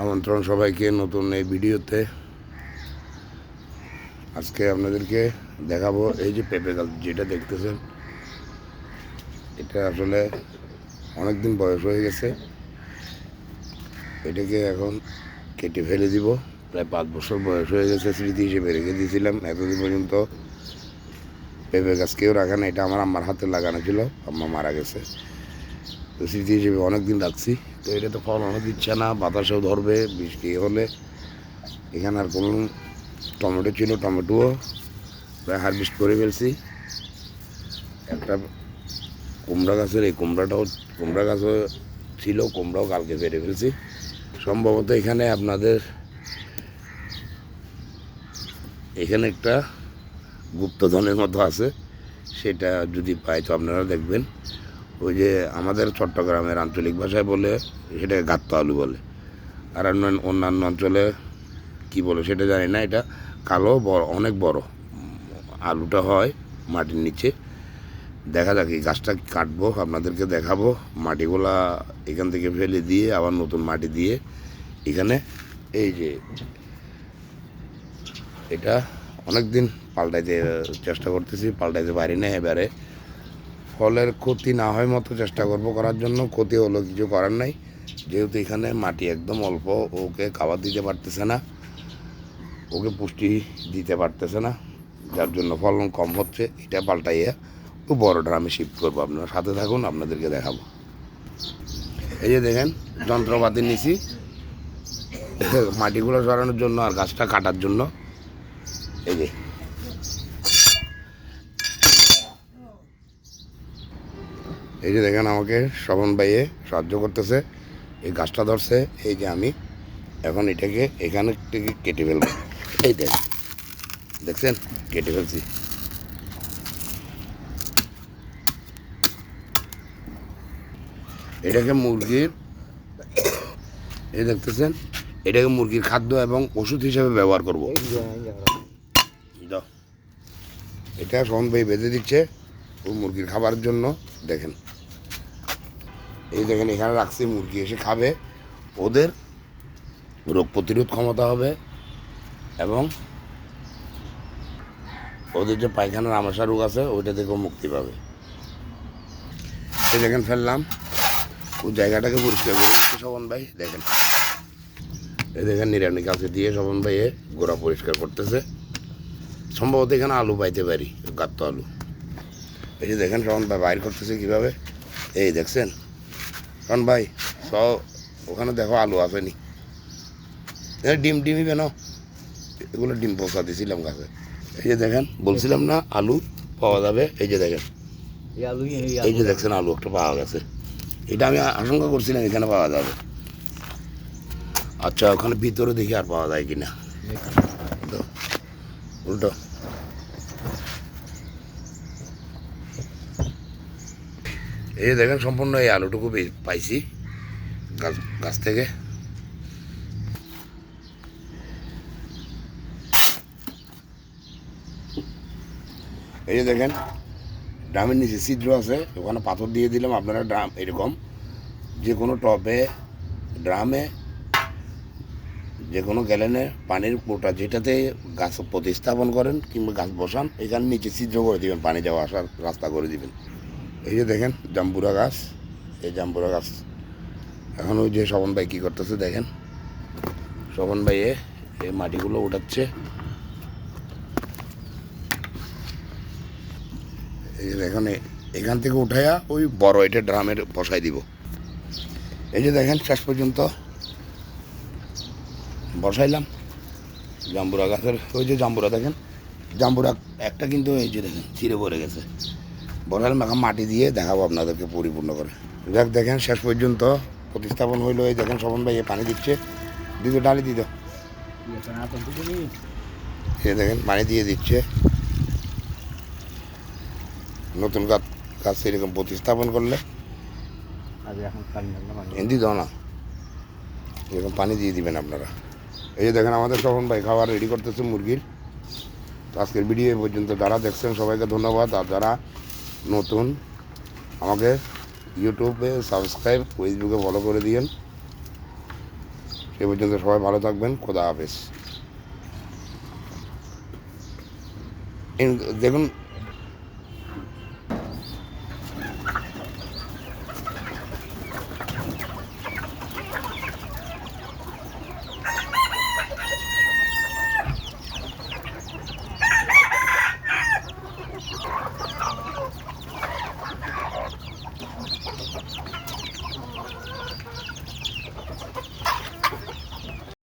আমন্ত্রণ সবাইকে নতুন এই ভিডিওতে। আজকে আপনাদেরকে দেখাবো এই যে পেঁপে গাছ, যেটা দেখতেছেন। এটা আসলে অনেক দিন বয়স হয়ে গেছে। এটাকে এখন কেটে ফেলে দিব। প্রায় পাঁচ বছর বয়স হয়ে গেছে, স্মৃতি হিসেবে রেখে দিয়েছিলাম। এতদিন পর্যন্ত পেঁপে গাছ কেউ রাখে না এটা আমার আম্মার হাতে লাগানো ছিল। আম্মা মারা গেছে। তো স্মৃতি হিসেবে অনেক দিন রাখছি। তো এটা তো ফল ফলনও দিচ্ছে না, বাতাসেও ধরবে, বৃষ্টি হলে এখানে আর কোনো টমেটো ছিল টমেটোও প্রায় হারভেস্ট করে ফেলছি। একটা কুমড়া গাছের, এই কুমড়াটাও, কুমড়া গাছও ছিল, কুমড়াও কালকে পেরে ফেলছি। সম্ভবত এখানে আপনাদের এখানে একটা গুপ্তধনের মতো আছে, সেটা যদি পাই তো আপনারা দেখবেন। ওই যে আমাদের চট্টগ্রামের আঞ্চলিক ভাষায় বলে সেটা গাত্ত আলু বলে। আর অন্যান্য অঞ্চলে কি বলে সেটা জানি না, এটা কালো, বড়, অনেক বড়। আলুটা হয় মাটির নিচে। দেখা যাক এই গাছটা কাটবো, আপনাদেরকে দেখাবো। মাটিগুলা এখান থেকে ফেলে দিয়ে আবার নতুন মাটি দিয়ে এখানে এই যে এটা অনেক দিন পাল্টাইতে চেষ্টা করতেছি, পাল্টাইতে পারি না এবারে। ফলের ক্ষতি না হয় মতো চেষ্টা করব করার জন্য, ক্ষতি হলো কিছু করার নাই। যেহেতু এখানে মাটি একদম অল্প, ওকে খাবার দিতে পারতেছে না, ওকে পুষ্টি দিতে পারতেছে না, যার জন্য ফলন কম হচ্ছে। এটা পাল্টাইয়া ও বড় ড্রামে শিফট করব আপনারা সাথে থাকুন, আপনাদেরকে দেখাবো। এই যে দেখেন, যন্ত্রপাতি নিছি। মাটিগুলো সরানোর জন্য আর গাছটা কাটার জন্য। এই যে এই যে দেখেন আমাকে শ্রবণ ভাইয়ে সাহায্য করতেছে এই গাছটা ধরছে এই যে আমি। এখন এটাকে এখানে থেকে কেটে ফেলব। এই দেখ দেখছেন? কেটে ফেলছি। এটাকে মুরগির এই দেখতেছেন? এটাকে মুরগির খাদ্য এবং ওষুধ হিসেবে ব্যবহার করব। এটা সোহন ভাই বেঁধে দিচ্ছে। মুরগির খাবার জন্য দেখেন। এই দেখেন, এখানে রাখছি মুরগি, এসে খাবে। ওদের রোগ প্রতিরোধ ক্ষমতা হবে এবং ওদের যে পায়খানার আমাশা রোগ আছে, ওইটা থেকেও মুক্তি পাবে। এই দেখেন, ফেললাম। ও জায়গাটাকে পরিষ্কার করে দিচ্ছে শোভন ভাই, দেখেন। এই দেখেন নিরানি কাছে দিয়ে শোভন ভাইয়ে গোড়া পরিষ্কার করতেছে। সম্ভবত এখানে আলু পাইতে পারি, গাত্ত আলু। এই যে দেখেন শোভন ভাই বাইর করতেছে কীভাবে? এই দেখছেন? শোভন ভাই স ওখানে দেখো আলু আসেনি ডিম ডিমই কেন এগুলো ডিম পোষা দিয়েছিলাম গাছে। এই যে দেখেন বলছিলাম না আলু পাওয়া যাবে। এই যে দেখেন। এই যে দেখছেন আলু একটা পাওয়া গেছে। এটা আমি আশঙ্কা করছিলাম এখানে পাওয়া যাবে। আচ্ছা ওখানে ভিতরে দেখি আর পাওয়া যায় কিনা। উল্টো। এই দেখেন সম্পূর্ণ এই আলুটুকু পাইছি। গাছ গাছ থেকে। এই যে দেখেন ড্রামের নিচে ছিদ্র আছে, ওখানে পাথর দিয়ে দিলাম, আপনারা ড্রাম এরকম। যে কোনো টবে, ড্রামে যে কোনো গ্যালেনে পানির কোটা যেটাতে গাছ প্রতিস্থাপন করেন কিংবা গাছ বসান, এখানে নিচে ছিদ্র করে দিবেন, পানি যাওয়া আসার রাস্তা করে দিবেন। এই যে দেখেন, জাম্বুরা গাছ, এই জাম্বুরা গাছ। এখন ওই যে শবন ভাই কী করতেছে দেখেন। শবন ভাইয়ে এই মাটিগুলো উঠাচ্ছে। এই যে দেখেন এখান থেকে উঠাইয়া ওই বড় এটা ড্রামের বসাই দিব। এই যে দেখেন, শেষ পর্যন্ত বসাইলাম। জাম্বুরা গাছের, ওই যে জাম্বুরা দেখেন, জাম্বুরা একটা কিন্তু এই যে দেখেন চিরে পড়ে গেছে। বসাইলাম এখন মাটি দিয়ে দেখাবো আপনাদেরকে পরিপূর্ণ করে। যাক, দেখেন শেষ পর্যন্ত প্রতিস্থাপন হইল, এই দেখেন শোভন ভাই পানি দিচ্ছে। দিদি ডালি দিত এই দেখেন, পানি দিয়ে দিচ্ছে। নতুন গাছ গাছ এরকম প্রতিস্থাপন করলে। হিন্দি দাও না। এরকম পানি দিয়ে দিবেন আপনারা। এই যে দেখেন আমাদের শোভন ভাই খাবার রেডি করতেছে মুরগির। আজকের ভিডিও পর্যন্ত। যারা দেখছেন সবাইকে ধন্যবাদ। আর যারা নতুন, আমাকে ইউটিউবে সাবস্ক্রাইব, ফেসবুকে ফলো করে দিয়েন। সে পর্যন্ত সবাই ভালো থাকবেন, খোদা হাফেজ। দেখুন